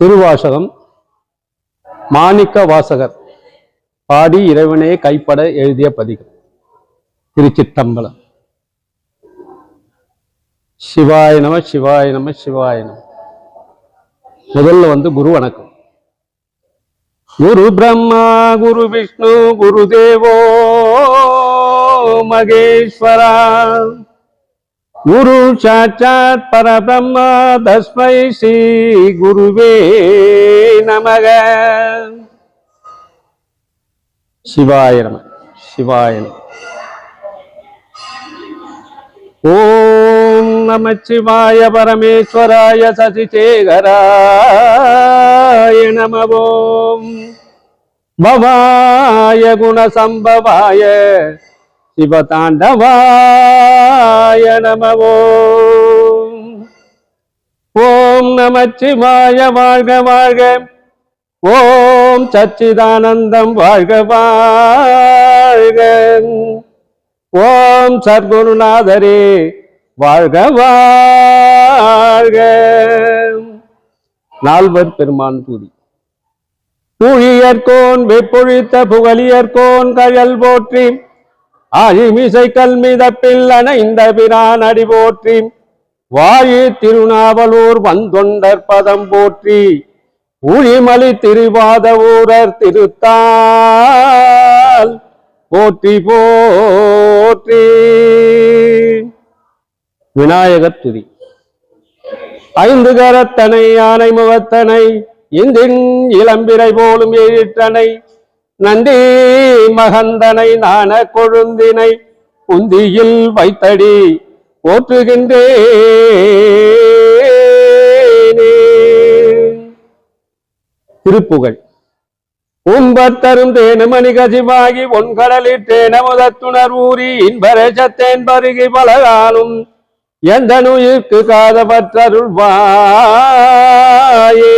திருவாசகம். மாணிக்க வாசகர் பாடி இறைவனே கைப்பட எழுதிய பதிகம். திருச்சிற்றம்பலம். சிவாய நம சிவாய நம சிவாய நம. முதல்ல வந்து குரு வணக்கம். குரு பிரம்மா குரு விஷ்ணு குரு தேவோ மகேஸ்வரா. குரு சாட்சாத் பரபிரம்மா தஸ்மை ஸ்ரீ குருவே நமக. சிவாய நம சிவாய ஓம் நம சிவாய பரமேஸ்வராய சசிசேகராய நமவோம் பவாய குணசம்பவாய சிவதாண்டவாய நம ஓம். நமச்சிவாய வாழ்க வாழ்க. ஓம் சச்சிதானந்தம் வாழ்க வாழ்க. ஓம் சர்க்குருநாதரே வாழ்க வாழ்க. நால்வர் பெருமான் தூதி பூழியர்கோன் வெப்பொழித்த புகழியர்கோன் கழல் போற்றி ஆழிமிசை கல்மிதப்பில் இந்த பிரான் அடி போற்றி. வாயு திருநாவலூர் வந்தொண்டர் பதம் போற்றி. ஊழிமலி திருவாத ஊரர் திருத்தால் போற்றி போற்றி. விநாயகர் துதி. ஐந்து கரத்தனை யானை முகத்தனை இந்தின் இளம்பிரை போலும் ஏழிற்றனை நந்தி மகந்தனை நாண கொழுந்தினை உந்தியில் வைத்தடி போற்றுகின்றேனே திருப்புகழ். உம்பத்தரும் தேனுமணி கசிவாகி ஒன்கடலில் தேனமுதத்துணர் ஊறி இன்பரசத்தேன் பருகி பலகாலும் எந்த நுயிர்க்கு காதபற்றருள்வாயே.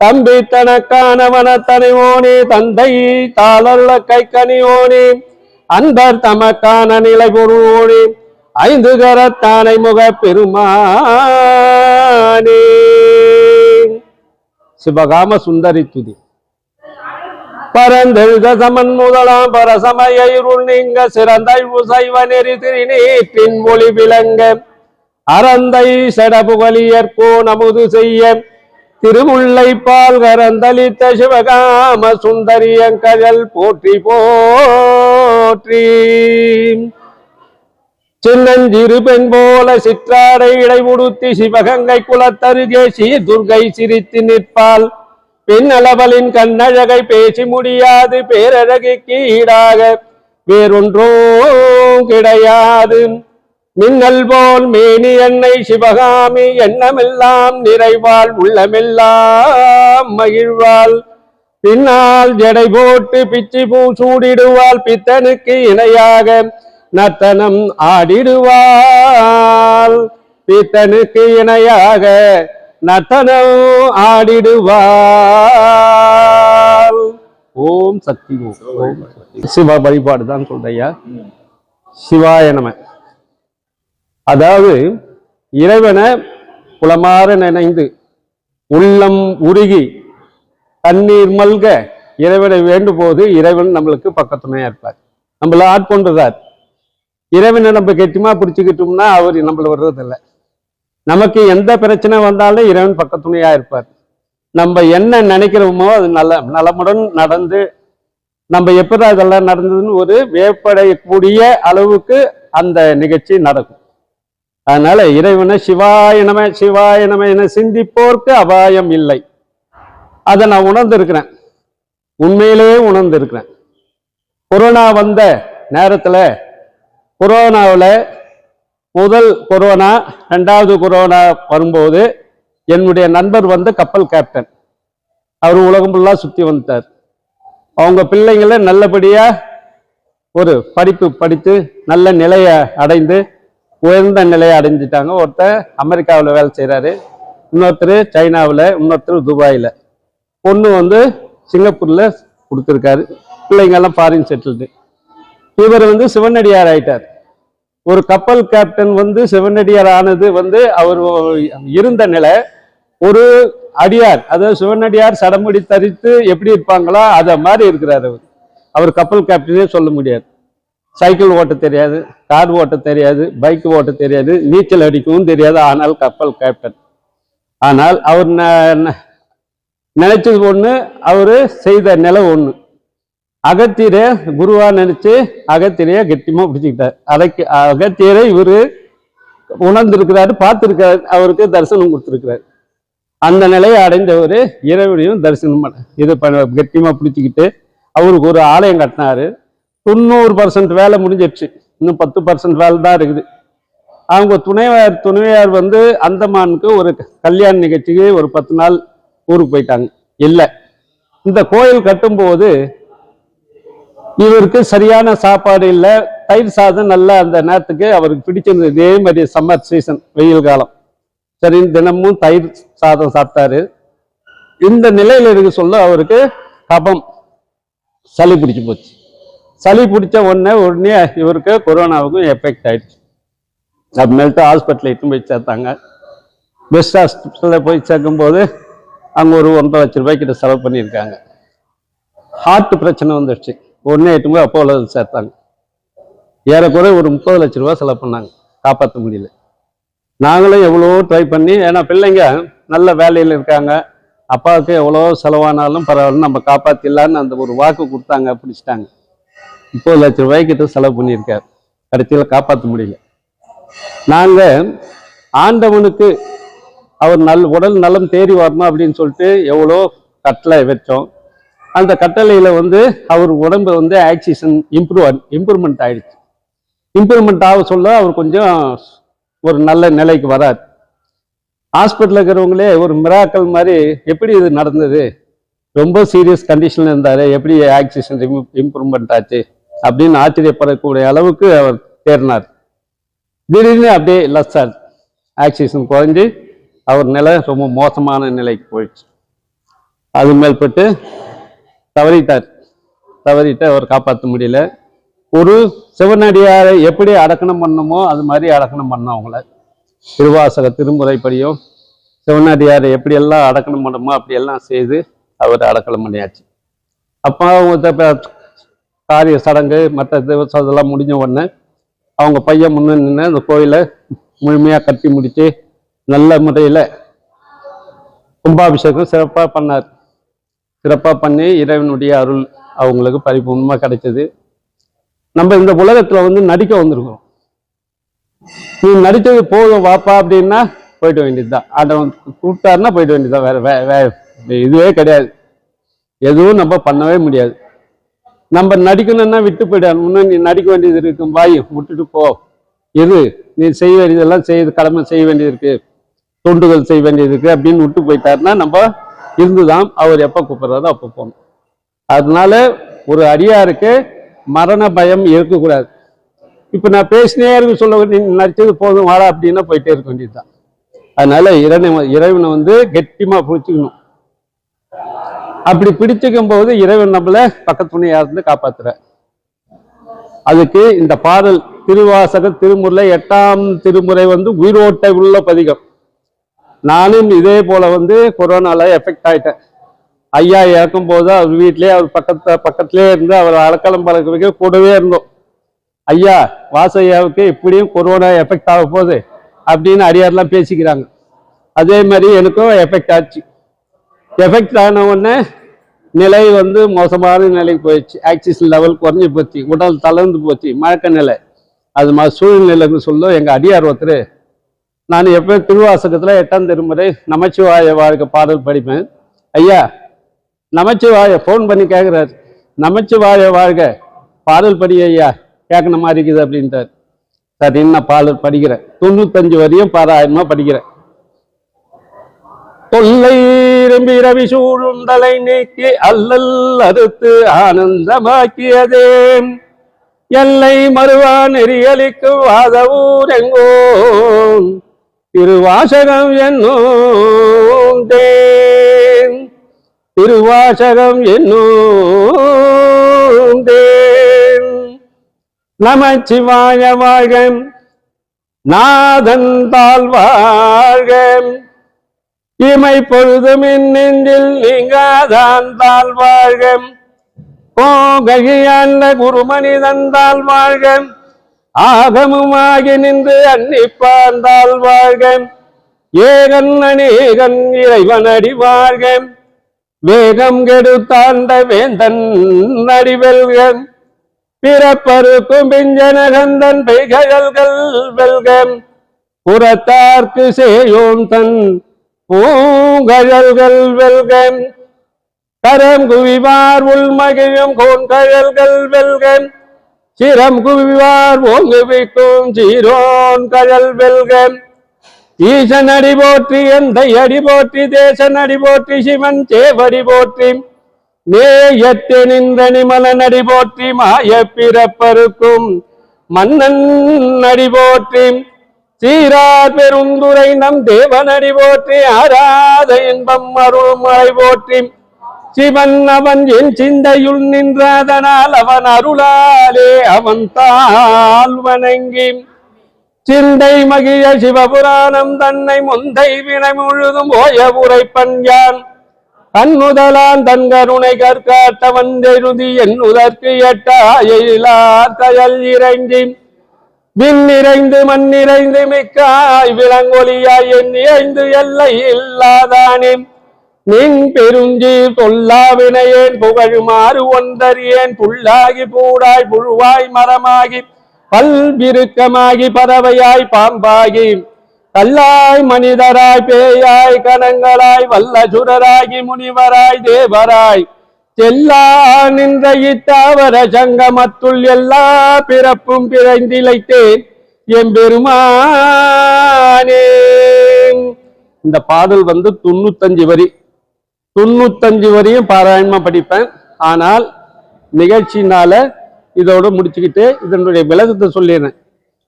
தம்பி தனக்கானவன தனிவோனே தந்தை தாளல்ல கை கனிவோனே அன்பர் தமக்கான நிலை பொருவோனே ஐந்து கரத்தானை முக பெருமானே. சிவகாம சுந்தரி துதி. பரந்தெழுத சமன் முதலாம் பரசமயிருள் நீங்க சிறந்தை சைவ நெறி திருநீற்றின் மொழி விளங்க அறந்தை செடபுகலியற்கோ நமது செய்ய திருமுல்லை பால் கரந்தளித்த சிவகாம சுந்தரியங்கழல் போற்றி போற்றி. சின்னஞ்சிறு பெண் போல சிற்றாடை இடை உடுத்தி சிவகங்கை குலத்தருகே சீர்துர்கை சிரித்து நிற்பால் பெண்ணளவலின் கண்ணழகை பேசி முடியாது பேரழகிக்கு ஈடாக வேறொன்றோ கிடையாது. மின்னல் போல் மேனி என்னை சிவகாமி எண்ணமெல்லாம் நிறைவாள் உள்ளமெல்லாம் மகிழ்வாள். பின்னால் ஜடை போட்டு பிச்சி பூ சூடிடுவாள் பித்தனுக்கு இணையாக நர்த்தனம் ஆடிடுவாள். பித்தனுக்கு இணையாக நர்த்தனம் ஆடிடுவாள். ஓம் சக்தி ஓம் சக்தி. சிவ வழிபாடு தான் சொல்றையா சிவாய நம. அதாவது இறைவனை புலமாற நினைந்து உள்ளம் உருகி தண்ணீர் மல்க இறைவனை வேண்டும் போது இறைவன் நம்மளுக்கு பக்கத்துணையா இருப்பார். நம்மள ஆட்கொண்டுறார். இறைவனை நம்ம கெட்டிமா பிடிச்சுக்கிட்டோம்னா அவர் நம்மள வர்றதில்லை நமக்கு எந்த பிரச்சனை வந்தாலும் இறைவன் பக்கத்துணையா இருப்பார். நம்ம என்ன நினைக்கிறோமோ அது நல்ல நலமுடன் நடந்து நம்ம எப்படி அதெல்லாம் நடந்ததுன்னு ஒரு வேப்படையக்கூடிய அளவுக்கு அந்த நிகழ்ச்சி நடக்கும். அதனால இறைவனை சிவாயனம சிவாயனம என சிந்திப்போர்க்கு அபாயம் இல்லை. அதை நான் உணர்ந்திருக்கிறேன். உண்மையிலேயே உணர்ந்திருக்கிறேன். கொரோனா வந்த நேரத்தில் கொரோனாவில் முதல் கொரோனா ரெண்டாவது கொரோனா வரும்போது என்னுடைய நண்பர் வந்து கப்பல் கேப்டன் அவர் உலகம் ஃபுல்லாக சுற்றி வந்துட்டார். அவங்க பிள்ளைங்களை நல்லபடியாக ஒரு படிப்பு படித்து நல்ல நிலையை அடைந்து உயர்ந்த நிலையை அடைஞ்சிட்டாங்க. ஒருத்தர் அமெரிக்காவில் வேலை செய்கிறாரு இன்னொருத்தர் சைனாவில் இன்னொருத்தர் துபாயில். பொண்ணு வந்து சிங்கப்பூரில் கொடுத்துருக்காரு. பிள்ளைங்கெல்லாம் ஃபாரின் செட்டில்டு இவர் வந்து சிவனடியார் ஆயிட்டார். ஒரு கப்பல் கேப்டன் வந்து சிவனடியார் ஆனது வந்து அவர் இருந்த நிலை. ஒரு அடியார் அதாவது சிவனடியார் சடமுடி தரித்து எப்படி இருப்பாங்களோ அதை மாதிரி இருக்கிறார் அவர். அவர் கப்பல் கேப்டனே சொல்ல முடியாது. சைக்கிள் ஓட்ட தெரியாது கார் ஓட்ட தெரியாது பைக் ஓட்ட தெரியாது நீச்சல் அடிக்கவும் தெரியாது. ஆனால் கப்பல் கேப்டன் ஆனால் அவர் ந- ந- நினைச்சது ஒன்று அவர் செய்த நிலை ஒன்று அகத்தியரை குருவாக நினைச்சு அகத்தியரைய கெட்டியமாக பிடிச்சிக்கிட்டார். அதைக்கு அகத்தியரை இவரு உணர்ந்திருக்கிறாரு பார்த்துருக்காரு அவருக்கு தரிசனம் கொடுத்துருக்கிறார். அந்த நிலையை அடைந்தவர் இறைவனையும் தரிசனம் பண்ண இது பண்ண பிடிச்சிக்கிட்டு அவருக்கு ஒரு ஆலயம் கட்டினாரு. தொண்ணூறு பர்சன்ட் வேலை முடிஞ்சிருச்சு. இன்னும் பத்து பர்சன்ட் வேலை தான் இருக்குது. அவங்க துணைவியார் துணைவியார் வந்து அந்தமானுக்கு ஒரு கல்யாண நிகழ்ச்சிக்கு ஒரு பத்து நாள் ஊருக்கு போயிட்டாங்க. இல்லை. இந்த கோயில் கட்டும்போது இவருக்கு சரியான சாப்பாடு இல்லை. தயிர் சாதம் நல்லா அந்த நேரத்துக்கு அவருக்கு பிடிச்சிருந்தது. இதே மாதிரி சம்மர் சீசன் வெயில் காலம். சரி தினமும் தயிர் சாதம் சாப்பிட்டாரு. இந்த நிலையில் இருக்க சொல்ல அவருக்கு கபம் சளி பிடிச்சு போச்சு. சளி பிடிச்ச உடனே உடனே இவருக்கு கொரோனாவுக்கும் எஃபெக்ட் ஆயிடுச்சு. அப்புறமேல்ட்டு ஹாஸ்பிட்டலில் இட்டு போய் சேர்த்தாங்க. பெஸ்ட் ஹாஸ்பிட்டலில் போய் சேர்க்கும்போது அங்கே ஒரு ஒன்றரை லட்ச ரூபாய்க்கிட்ட செலவு பண்ணியிருக்காங்க. ஹார்ட் பிரச்சனை வந்துடுச்சு. உடனே எட்டு போய் அப்போலோ சேர்த்தாங்க. ஏறக்குறைய ஒரு முப்பது லட்ச ரூபா செலவு பண்ணாங்க. காப்பாற்ற முடியல. நாங்களும் எவ்வளவோ ட்ரை பண்ணி ஏன்னா பிள்ளைங்க நல்ல வேலையில் இருக்காங்க. அப்பாவுக்கு எவ்வளோ செலவானாலும் பரவாயில்ல நம்ம காப்பாற்றிடலான்னு அந்த ஒரு வாக்கு கொடுத்தாங்க பிடிச்சிட்டாங்க. முப்பது லட்ச ரூபாய்க்கிட்ட செலவு பண்ணியிருக்கார். கடைசியில் காப்பாற்ற முடியல. நாங்கள் ஆண்டவனுக்கு அவர் நல் உடல் நலம் தேறி வரணும் அப்படின்னு சொல்லிட்டு எவ்வளோ கட்டளை வச்சோம். அந்த கட்டளையில் வந்து அவர் உடம்பு வந்து ஆக்சிஜன் இம்ப்ரூவ் இம்ப்ரூவ்மெண்ட் ஆயிடுச்சு. இம்ப்ரூவ்மெண்ட் ஆக சொல்ல அவர் கொஞ்சம் ஒரு நல்ல நிலைக்கு வராது ஹாஸ்பிட்டலில் இருக்கிறவங்களே ஒரு மிராக்கள் மாதிரி எப்படி இது நடந்தது? ரொம்ப சீரியஸ் கண்டிஷனில் இருந்தார். எப்படி ஆக்சிஜன் இம்ப்ரூவ்மெண்ட் ஆச்சு? அப்படின்னு ஆச்சரியப்படக்கூடிய அளவுக்கு அவர் தேர்னார் திடீர்னு அப்படியே லெஸ் சார் ஆக்சிஜன் குறைஞ்சு அவர் நிலை ரொம்ப மோசமான நிலைக்கு போயிடுச்சு. அது மேல்பட்டு தவறிட்டார். தவறிட்டு அவர் காப்பாற்ற முடியல. ஒரு சிவனடியாரை எப்படி அடக்கணம் பண்ணமோ அது மாதிரி அடக்கணம் பண்ணோம் அவங்கள. திருவாசக திருமுறைப்படியும் சிவனடியாரை எப்படியெல்லாம் அடக்கணம் பண்ணணுமோ அப்படியெல்லாம் செய்து அவர் அடக்கணம் பண்ணியாச்சு. அப்போ அவங்க காரிய சடங்கு மற்ற திவசம் இதெல்லாம் முடிஞ்ச உடனே அவங்க பையன் முன்னே நின்று அந்த கோயிலை முழுமையாக கட்டி முடித்து நல்ல முறையில் கும்பாபிஷேகம் சிறப்பாக பண்ணார். சிறப்பாக பண்ணி இறைவனுடைய அருள் அவங்களுக்கு பரிபூர்ணமாக கிடைச்சது. நம்ம இந்த உலகத்தில் வந்து நடிக்க வந்திருக்கோம் நீ நடித்தது போதும் வாப்பா அப்படின்னா போயிட வேண்டியதுதான். ஆண்டவன் கூப்பிட்டாருன்னா போயிட வேண்டியதுதான். வேற வேறு வே- இதுவே கிடையாது. எதுவும் நம்ம பண்ணவே முடியாது. நம்ம நடிக்கணும்னா விட்டு போயிடாது இன்னும் நீ நடிக்க வேண்டியது இருக்கும் வாய் விட்டுட்டு போ. இரு நீ செய்ய வேண்டியதெல்லாம் செய்ய கடமை செய்ய வேண்டியது இருக்கு. தொண்டுகள் செய்ய வேண்டியது இருக்கு அப்படின்னு விட்டு போயிட்டாருன்னா நம்ம இருந்துதான் அவர் எப்போ கூப்பிடுறாரோ அப்போ போகணும். அதனால ஒரு அடியாருக்கு மரண பயம் இருக்கக்கூடாது. இப்போ நான் பேசினே இருக்கு சொல்ல நீ நடிச்சது போதும் வாடா அப்படின்னா போயிட்டே இருக்க வேண்டியதுதான். அதனால இறைவனை இறைவனை வந்து கெட்டியமாக பிடிச்சிக்கணும். அப்படி பிடிச்சிக்கும் போது இறைவன் நம்மளை பக்கத்துணையா இருந்து காப்பாத்துற? அதுக்கு இந்த பாடல் திருவாசக திருமுறை எட்டாம் திருமுறை வந்து உயிரோட்டை உள்ள பதிகம். நானும் இதே போல வந்து கொரோனால எஃபெக்ட் ஆயிட்டேன். ஐயா இறக்கும் போது அவர் வீட்டிலேயே அவர் பக்கத்து பக்கத்திலே இருந்து அவர் அலக்கலம் பழக்க வைக்க கூடவே இருந்தோம். ஐயா வாசையாவுக்கு இப்படியும் கொரோனா எஃபெக்ட் ஆக போகுது அப்படின்னு அடியார்லாம் பேசிக்கிறாங்க. அதே மாதிரி எனக்கும் எஃபெக்ட் ஆச்சு. எஃபெக்ட் ஆன உடனே நிலை வந்து மோசமான நிலைக்கு போயிடுச்சு. ஆக்சிஜன் லெவல் குறைஞ்சி போச்சு. உடல் தளர்ந்து போச்சு. மழக்க நிலை. அது மாதிரி சூழ்நிலைன்னு சொல்ல எங்கள் அடியார் ஒருத்தர் நான் எப்போ திருவாசகத்தில் எட்டாம் திருமுறை நமச்சிவாய வாழ்க பாடல் படிப்பேன். ஐயா நமச்சிவாய ஃபோன் பண்ணி கேட்குறாரு நமச்சிவாய வாழ்க. பாடல் படி ஐயா. கேட்கணும் மாதிரி இருக்குது அப்படின்ட்டார். சரின்னு நான் பாடல் படிக்கிறேன்? தொண்ணூத்தஞ்சு வரையும் பாராயணமாக படிக்கிறேன். தொல்லை இரும்பி ரவி சூழும் தலை நீக்கி அல்லல் அறுத்து ஆனந்தமாக்கியதே. எல்லை மறுவா நெறியலிக்கும் வாதவூர் எங்கோ திருவாசகம் என்னும் தேன் திருவாசகம் என்னும் தேன் நமச்சிவாய வாழ்க. நாதன் தாழ் இமை பொழுதுமின் நெஞ்சில் நீங்காதான் தாழ் வாழ்க போகையாண்ட குருமணி தந்தால் வாழ்க ஆகமுமாகி நின்று அன்னிப்பாந்தால் வாழ்க ஏகன் அநேகன் இறைவன் அடி வாழ்க வேகம் கெடுத்தாண்ட வேந்தன் அடிவெல்க பிறப்பருக்கும் பிஞ்சனகந்தன் பெய்கழல்கள் வெல்க புறத்தார்க்கு சேயோன் தன் பூங்கழல்கள் வெல்க கரம் குவிவார் உள்மகிழும் கோன்கழல்கள் வெல்க சிரம் குவிவார் ஓங்குவிக்கும் சீரோன் கழல் வெல்க ஈசன் அடி போற்றி எந்தை அடி போற்றி தேசன் அடி போற்றி சிவன் சேவடி போற்றி. நேயத்து நின்ற நிமலன் அடி போற்றி மாய பிறப்பருக்கும் மன்னன் அடி போற்றி. சீரார் பெருந்துரை நம் தேவனடி போற்றி ஆராத இன்பம் அருள்மறை போற்றி. சிவன் அவன் என் சிந்தையுள் நின்றதனால் அவன் அருளாலே அவன் தாழ் வணங்கி. சிந்தை மகிழ சிவபுராணம் தன்னை முந்தை வினை முழுதும் ஓய உரைப்பன் யான். தன்னுதலான் தன் கருணை கற்காட்டவன் எழுதி என் உதற்கு எட்டாயிலார் கயல் இறங்கி. விண் நிறைந்து மண் நிறைந்து மிக்காய் விலங்கொலியாய் என் எல்லை இல்லாதானே. நின் பெருஞ்சி தொல்லாவினையேன் புகழுமாறு ஒன்றறியேன் புல்லாகி பூடாய் புழுவாய் மரமாகி பல்விருக்கமாகி பறவையாய் பாம்பாகி கல்லாய் மனிதராய் பேயாய் கணங்களாய் வல்ல சுரராகி முனிவராய் தேவராய் செல்லா நின்ற இத்தாவர சங்கமத்துள் எல்லா பிறப்பும் பிறந்திழைத்தேன். எம்பெருமானே. இந்த பாடல் வந்து தொண்ணூத்தஞ்சு வரி. தொண்ணூத்தஞ்சு வரியும் பாராயணமா படிப்பேன். ஆனால் நிகழ்ச்சினால இதோட முடிச்சுக்கிட்டு இதனுடைய விளக்கத்தை சொல்லிடுறேன்.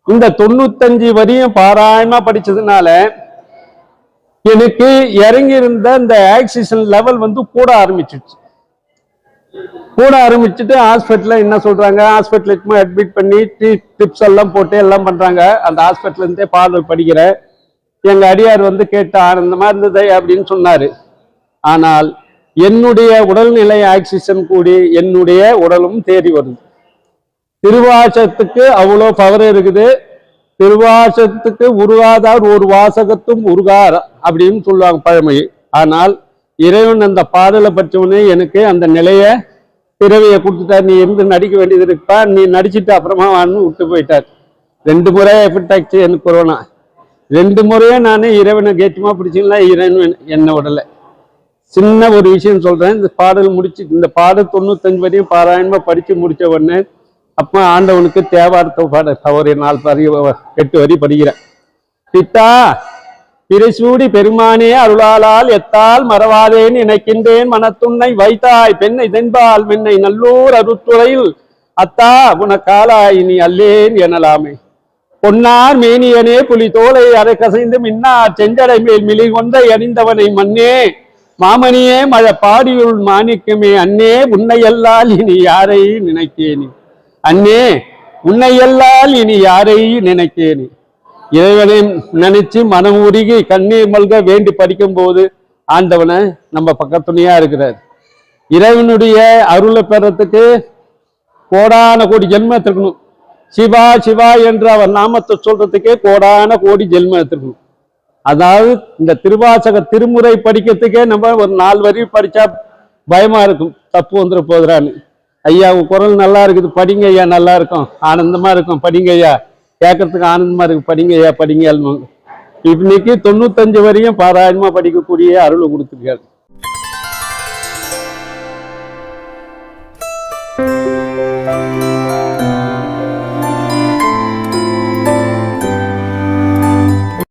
இந்த தொண்ணூத்தஞ்சு வரியும் பாராயணமா படிச்சதுனால எனக்கு இறங்கியிருந்த இந்த ஆக்சிஜன் லெவல் வந்து கூட ஆரம்பிச்சிடுச்சு கூட ஆரம்பிச்சுட்டு ஹாஸ்பிட்டலில் என்ன சொல்கிறாங்க ஹாஸ்பிட்டலுக்கு அட்மிட் பண்ணி டிப்ஸ் எல்லாம் போட்டு எல்லாம் பண்ணுறாங்க அந்த ஹாஸ்பிட்டலேருந்தே பாடல் படிக்கிறேன். எங்கள் அடியார் வந்து கேட்டு ஆனந்தமாக இருந்தது அப்படின்னு சொன்னார். ஆனால் என்னுடைய உடல்நிலை ஆக்சிஜன் கூடி என்னுடைய உடலும் தேறி வருது. திருவாசத்துக்கு அவ்வளோ பவர் இருக்குது. திருவாசத்துக்கு உருகாதார் ஒரு வாசகத்தும் உருகார் அப்படின்னு சொல்லுவாங்க பழமை ஆனால் இறைவன் அந்த பாடலை பற்றவனே எனக்கு அந்த நிலைய பிறவியை கொடுத்துட்டார். நீ இருந்து நடிக்க வேண்டியது இருப்பா நீ நடிச்சுட்டு அப்புறமா வான்னு விட்டு போயிட்டார். ரெண்டு முறை எஃபெக்ட் ஆச்சு எனக்கு கொரோனா ரெண்டு முறையே நான் இறைவனை கேட்டுமா பிடிச்சிங்களா இறைவன் என்ன விடலை. சின்ன ஒரு விஷயம் சொல்றேன். இந்த பாடல் முடிச்சு இந்த பாடல் தொண்ணூத்தஞ்சு வரையும் பாராயணமா படிச்சு முடிச்ச உடனே அப்ப ஆண்டவனுக்கு தேவார்த்த பாட. ஒரு நாலு பறி எட்டு வரி படிக்கிறேன். பித்தா பிறைசூடி பெருமானே அருளாலால் எத்தால் மறவாதேன் நினைக்கின்றேன் மனத்துன்னை வைத்தாய் பெண்ணை தென்பால் மென்னை நல்லூர் அருத்துறையில். அத்தா உனக்காலாய் நீ அல்லேன் எனலாமே. பொன்னார் மேனியனே புலி தோலை அரை கசைந்து மின்னார் செஞ்சடை மேல் மிளிகொண்டை அணிந்தவனை மண்ணே மாமணியே மழை பாடியுள் மாணிக்கமே அன்னே உன்னையல்லால் இனி யாரை நினைக்கேனே? அன்னே உன்னையல்லால் இனி யாரை நினைக்கேனே? இறைவனை நினைச்சு மனம் உருகி கண்ணீர் மல்க வேண்டி படிக்கும் போது ஆண்டவனை நம்ம பக்கத்துணையா இருக்கிறார். இறைவனுடைய அருளை பெறத்துக்கு கோடான கோடி ஜென்மம் எடுத்துக்கணும் சிவா சிவா என்று அவர் நாமத்தை சொல்றதுக்கே கோடான கோடி ஜென்மம் எடுத்துக்கணும் அதாவது இந்த திருவாசக திருமுறை படிக்கிறதுக்கே நம்ம ஒரு நாலு வரி படிச்சா பயமா இருக்கும். தப்பு வந்துட போதுறான்னு ஐயா உன் குரல் நல்லா இருக்குது. படிங்க ஐயா நல்லா இருக்கும். ஆனந்தமா இருக்கும். படிங்க ஐயா. கேட்கறதுக்கு ஆனந்தமா இருக்கு. படிங்க ஏன் படிங்க இன்னைக்கு தொண்ணூத்தஞ்சு வரையும் பாராயணமா படிக்கக்கூடிய அருள் கொடுத்துருக்காரு.